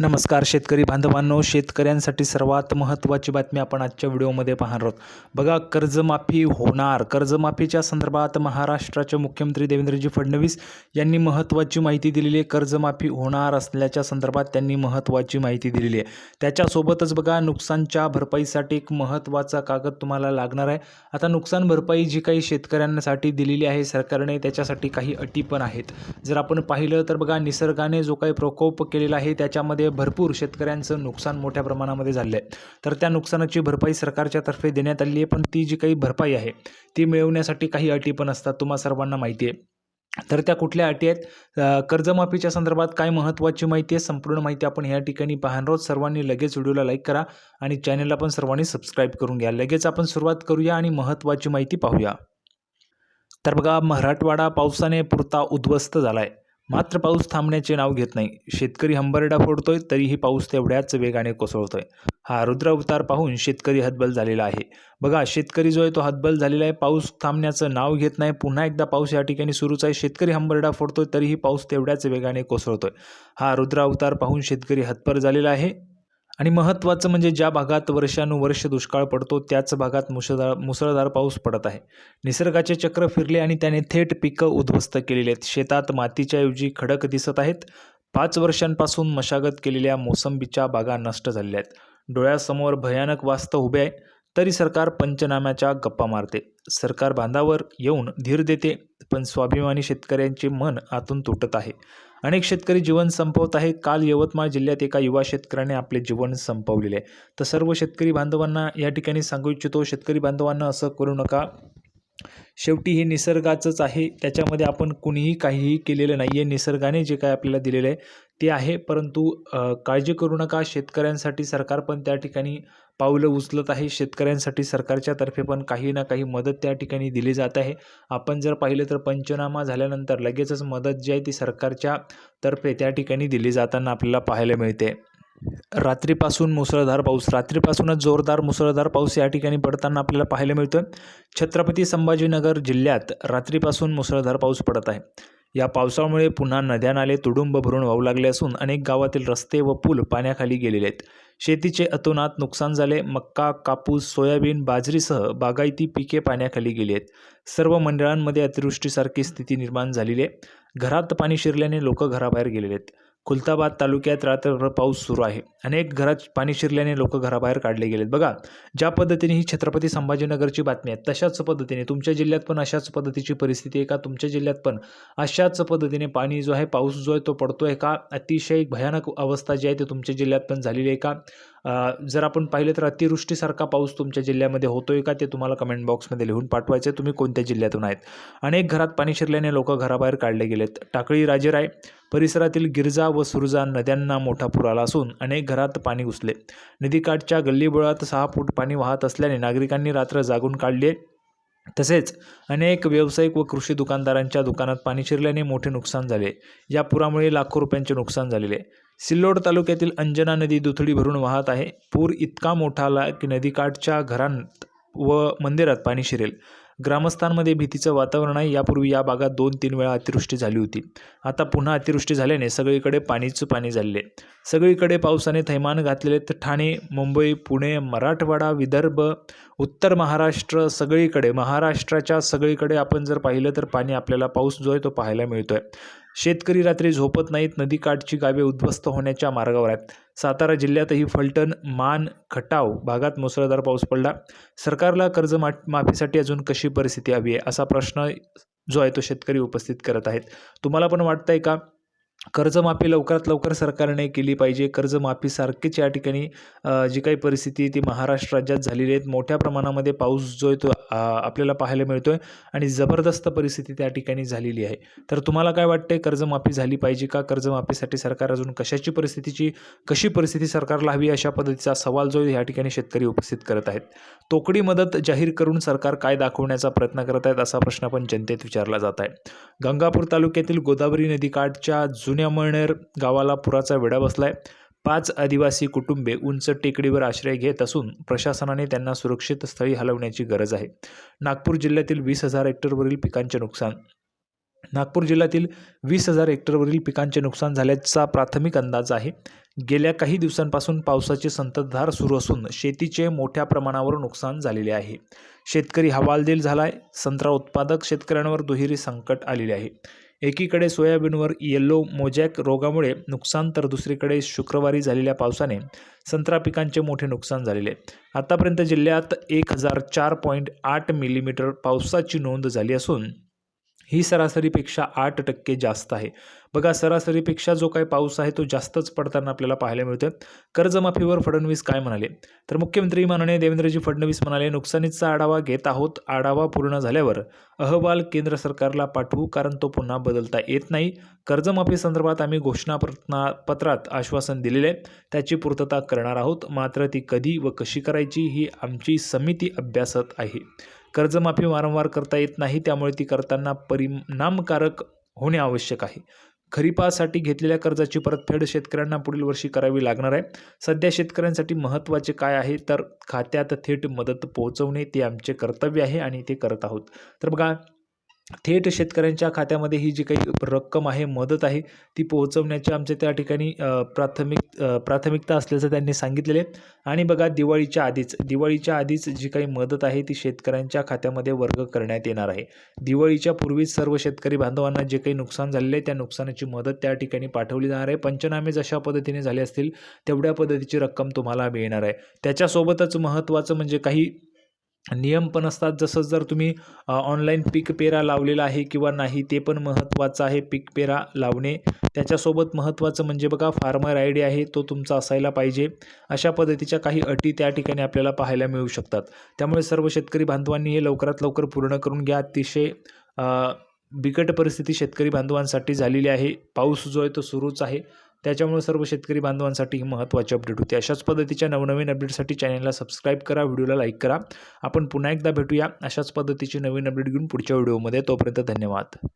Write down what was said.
नमस्कार शेतकरी बांधवांनो शेतकऱ्यांसाठी सर्वात महत्त्वाची बातमी आपण आजच्या व्हिडिओमध्ये पाहणार आहोत. बघा कर्जमाफी होणार. कर्जमाफीच्या संदर्भात महाराष्ट्राचे मुख्यमंत्री देवेंद्रजी फडणवीस यांनी महत्त्वाची माहिती दिलेली आहे. कर्जमाफी होणार असल्याच्या संदर्भात त्यांनी महत्त्वाची माहिती दिलेली आहे. त्याच्यासोबतच बघा नुकसानच्या भरपाईसाठी एक महत्त्वाचा कागद तुम्हाला लागणार आहे. आता नुकसान भरपाई जी काही शेतकऱ्यांसाठी दिलेली आहे सरकारने त्याच्यासाठी काही अटी पण आहेत. जर आपण पाहिलं तर बघा निसर्गाने जो काही प्रकोप केलेला आहे त्याच्यामध्ये भरपूर शेतकऱ्यांचं नुकसान मोठ्या प्रमाणामध्ये झालं आहे तर त्या नुकसानाची भरपाई सरकारच्या तर्फे देण्यात आली आहे पण ती जी काही भरपाई आहे ती मिळवण्यासाठी काही अटी पण असतात तुम्हा सर्वांना माहिती आहे. तर त्या कुठल्या अटी आहेत? कर्जमाफीच्या संदर्भात काय महत्त्वाची माहिती आहे? संपूर्ण माहिती आपण या ठिकाणी पाहणार आहोत. सर्वांनी लगेच व्हिडिओला लाईक करा आणि चॅनलला पण सर्वांनी सबस्क्राईब करून घ्या. लगेच आपण सुरुवात करूया आणि महत्त्वाची माहिती पाहूया. तर बघा मराठवाडा पावसाने पुरता उद्ध्वस्त झाला आहे मात्र पाऊस थांबण्याचे नाव घेत नाही. शेतकरी हंबरडा फोडतोय तरीही पाऊस तेवढ्याच वेगाने कोसळतोय. हा रुद्र अवतार पाहून शेतकरी हतबल झालेला आहे. बघा शेतकरी जो आहे तो हतबल झालेला आहे. पाऊस थांबण्याचं नाव घेत नाही. पुन्हा एकदा पाऊस या ठिकाणी सुरूच आहे. शेतकरी हंबरडा फोडतोय तरीही पाऊस तेवढ्याच वेगाने कोसळतोय. हा रुद्र अवतार पाहून शेतकरी हतपर झालेला आहे. आणि महत्त्वाचं म्हणजे ज्या भागात वर्षानुवर्ष दुष्काळ पडतो त्याच भागात मुसळधार मुसळधार पाऊस पडत आहे. निसर्गाचे चक्र फिरले आणि त्याने थेट पिकं उद्ध्वस्त केलेली आहेत. शेतात मातीच्या ऐवजी खडक दिसत आहेत. पाच वर्षांपासून मशागत केलेल्या मोसंबीच्या बागा नष्ट झालेल्या आहेत. डोळ्यासमोर भयानक वास्तव उभे आहे तरी सरकार पंचनाम्याच्या गप्पा मारते. सरकार बांधावर येऊन धीर देते पण स्वाभिमानी शेतकऱ्यांचे मन आतून तुटत आहे. अनेक शेतकरी जीवन संपवत आहे काल यवतमाळ जिल्ह्यात एका युवा शेतकऱ्याने आपले जीवन संपवलेले आहे. तर सर्व शेतकरी बांधवांना या ठिकाणी सांगू इच्छितो शेतकरी बांधवांना असं करू नका. शेवटी हे निसर्गाचंच आहे. त्याच्यामध्ये आपण कुणीही काहीही केलेलं नाही आहे निसर्गाने जे काय आपल्याला दिलेलं आहे ते आहे. परंतु काळजी करू नका. शेतकऱ्यांसाठी सरकार पण त्या ठिकाणी पावलं उचलत आहे. शेतकऱ्यांसाठी सरकारच्या तर्फे पण काही ना काही मदत त्या ठिकाणी दिली जात आहे. आपण जर पाहिलं तर पंचनामा झाल्यानंतर लगेचच मदत जी आहे ती सरकारच्या तर्फे त्या ठिकाणी दिली जाताना आपल्याला पाहायला मिळते. रात्रीपासून मुसळधार पाऊस. रात्रीपासूनच जोरदार मुसळधार पाऊस या ठिकाणी पडताना आपल्याला पाहायला मिळतोय. छत्रपती संभाजीनगर जिल्ह्यात रात्रीपासून मुसळधार पाऊस पडत आहे. या पावसामुळे पुन्हा नद्या नाले तुडुंब भरून वाहू लागले असून अनेक गावातील रस्ते व पूल पाण्याखाली गेलेले आहेत. शेतीचे अतोनात नुकसान झाले. मक्का कापूस सोयाबीन बाजरीसह बागायती पिके पाण्याखाली गेली आहेत. सर्व मंडळांमध्ये अतिवृष्टीसारखी स्थिती निर्माण झालेली आहे. घरात पाणी शिरल्याने लोक घराबाहेर गेलेले आहेत. खुलताबाद तालुक्यात रात्रभर पाऊस सुरू आहे. अनेक घरात पाणी शिरल्याने लोक घराबाहेर काढले गेलेत. बघा ज्या पद्धतीने ही छत्रपती संभाजीनगरची बातमी आहे तशाच पद्धतीने तुमच्या जिल्ह्यात पण अशाच पद्धतीची परिस्थिती आहे का? तुमच्या जिल्ह्यात पण अशाच पद्धतीने पाणी जो आहे पाऊस जो आहे तो पडतो आहे का? अतिशय भयानक अवस्था जी आहे ती तुमच्या जिल्ह्यात पण झालेली आहे का? जर आपण पाहिलं तर अतिवृष्टीसारखा पाऊस तुमच्या जिल्ह्यामध्ये होतोय का ते तुम्हाला कमेंट बॉक्समध्ये लिहून पाठवायचं तुम्ही कोणत्या जिल्ह्यातून आहेत? अनेक घरात पाणी शिरल्याने लोक घराबाहेर काढले गेलेत. टाकळी राजेराय परिसरातील गिरजा व सुरजा नद्यांना मोठा पूर आला असून अनेक घरात पाणी घुसले. नदीकाठच्या गल्लीबोळात सहा फूट पाणी वाहत असल्याने नागरिकांनी रात्र जागून काढली तसेच अनेक व्यावसायिक व कृषी दुकानदारांच्या दुकानात पाणी शिरल्याने मोठे नुकसान झाले. या पुरामुळे लाखो रुपयांचे नुकसान झालेले. आहे. सिल्लोड तालुक्यातील अंजना नदी दुथडी भरून वाहत आहे. पूर इतका मोठा आला की नदीकाठच्या घरांत व मंदिरात पाणी शिरेल. ग्रामस्थांमध्ये भीतीचं वातावरण आहे. यापूर्वी या भागात दोन तीन वेळा अतिवृष्टी झाली होती. आता पुन्हा अतिवृष्टी झाल्याने सगळीकडे पाणीच पाणी झाले सगळीकडे पावसाने थैमान घातलेले तर ठाणे मुंबई पुणे मराठवाडा विदर्भ उत्तर महाराष्ट्र सगळीकडे महाराष्ट्राच्या सगळीकडे आपण जर पाहिलं तर पाणी आपल्याला पाऊस जो आहे तो पाहायला मिळतो आहे शेतकरी रात्री झोपत नाहीत नदीकाठची गावे उद्ध्वस्त होण्याच्या मार्गावर आहेत. सातारा जिल्ह्यातही फलटण मान खटाव भागात मुसळधार पाऊस पडला. सरकारला कर्ज मा माफीसाठी अजून कशी परिस्थिती हवी आहे? असा प्रश्न जो आहे तो शेतकरी उपस्थित करत आहेत. तुम्हाला पण वाटतंय का? कर्जमाफी लवकरात लवकर सरकारने केली पाहिजे. कर्जमाफीसारखीच या ठिकाणी जी काही परिस्थिती आहे ती महाराष्ट्र राज्यात झालेली आहेत. मोठ्या प्रमाणामध्ये पाऊस जो आहे तो आपल्याला पाहायला मिळतो आहे आणि जबरदस्त परिस्थिती त्या ठिकाणी झालेली आहे. तर तुम्हाला काय वाटते कर्जमाफी झाली पाहिजे का? कर्जमाफीसाठी सरकार अजून कशाची परिस्थितीची कशी परिस्थिती सरकारला हवी अशा पद्धतीचा सवाल जो या ठिकाणी शेतकरी उपस्थित करत आहेत. तोकडी मदत जाहीर करून सरकार काय दाखवण्याचा प्रयत्न करत आहेत असा प्रश्न पण जनतेत विचारला जात आहे. गंगापूर तालुक्यातील गोदावरी नदीकाठच्या जुन्या मळनेर गावाला पुराचा वेढा आहे पाच आदिवासी कुटुंबे उंच टेकडीवर आश्रय घेत असून प्रशासनाने त्यांना सुरक्षित स्थळी हलवण्याची गरज आहे. नागपूर जिल्ह्यातील वीस हजार हेक्टरवरील पिकांचे नुकसान. नागपूर जिल्ह्यातील वीस हजार हेक्टरवरील पिकांचे नुकसान झाल्याचा प्राथमिक अंदाज आहे. गेल्या काही दिवसांपासून पावसाची संततधार सुरू असून शेतीचे मोठ्या प्रमाणावर नुकसान झालेले आहे. शेतकरी हवालदिल झाला आहे संत्रा उत्पादक शेतकऱ्यांवर दुहेरी संकट आलेले आहे. एकीकडे सोयाबीनवर येल्लो मोजॅक रोगामुळे नुकसान तर दुसरीकडे शुक्रवारी झालेल्या पावसाने संत्रा पिकांचे मोठे नुकसान झालेले. आहे आतापर्यंत जिल्ह्यात एक हजार चार पॉईंट आठ मिलीमीटर पावसाची नोंद झाली असून ही सरासरीपेक्षा आठ टक्के जास्त आहे. बघा सरासरीपेक्षा जो काही पाऊस आहे तो जास्तच पडताना आपल्याला पाहायला मिळतोय. कर्जमाफीवर फडणवीस काय म्हणाले? तर मुख्यमंत्री माननीय देवेंद्रजी फडणवीस म्हणाले नुकसानीचा आढावा घेत आहोत. आढावा पूर्ण झाल्यावर अहवाल केंद्र सरकारला पाठवू कारण तो पुन्हा बदलता येत नाही. कर्जमाफी संदर्भात आम्ही घोषणापत्रा पत्रात आश्वासन दिलेले आहे. त्याची पूर्तता करणार आहोत. मात्र ती कधी व कशी करायची ही आमची समिती अभ्यासत आहे. कर्जमाफी वारंवार करता येत नाही त्यामुळे ती करताना परिणामकारक होणे आवश्यक आहे. खरीपासाठी घेतलेल्या कर्जाची परतफेड शेतकऱ्यांना पुढील वर्षी करावी लागणार आहे. सध्या शेतकऱ्यांसाठी महत्त्वाचे काय आहे? तर खात्यात थेट मदत पोहोचवणे ते आमचे कर्तव्य आहे आणि ते करत आहोत. तर बघा थेट शेतकऱ्यांच्या खात्यामध्ये ही जी काही रक्कम आहे मदत आहे ती पोहोचवण्याची आमच्या त्या ठिकाणी प्राथमिक प्राथमिकता असल्याचं त्यांनी सांगितलेले आहे. आणि बघा दिवाळीच्या आधीच दिवाळीच्या आधीच जी काही मदत आहे ती शेतकऱ्यांच्या खात्यामध्ये वर्ग करण्यात येणार आहे. दिवाळीच्या पूर्वीच सर्व शेतकरी बांधवांना जे काही नुकसान झालेलं आहे त्या नुकसानाची मदत त्या ठिकाणी पाठवली जाणार आहे. पंचनामे जशा पद्धतीने झाले असतील तेवढ्या पद्धतीची रक्कम तुम्हाला मिळणार आहे. त्याच्यासोबतच महत्त्वाचं म्हणजे काही नियम पण असतात. जसं जर तुम्ही ऑनलाईन पीक पेरा लावलेला आहे किंवा नाही ते पण महत्त्वाचं आहे पीक पेरा लावणे. त्याच्यासोबत महत्त्वाचं म्हणजे बघा फार्मर आय डी आहे तो तुमचा असायला पाहिजे. अशा पद्धतीच्या काही अटी त्या ठिकाणी आपल्याला पाहायला मिळू शकतात. त्यामुळे सर्व शेतकरी बांधवांनी हे लवकरात लवकर पूर्ण करून घ्या. अतिशय बिकट परिस्थिती शेतकरी बांधवांसाठी झालेली आहे. पाऊस जो आहे तो सुरूच आहे. त्याच्यामुळे सर्व शेतकरी बांधवांसाठी महत्त्वाचे महत्त्वाची अपडेट होती. अशाच पद्धतीच्या नवनवीन अपडेटसाठी चॅनलला सबस्क्राईब करा व्हिडिओला लाईक करा. आपण पुन्हा एकदा भेटूया अशाच पद्धतीची नवीन अपडेट घेऊन पुढच्या व्हिडिओमध्ये तोपर्यंत धन्यवाद.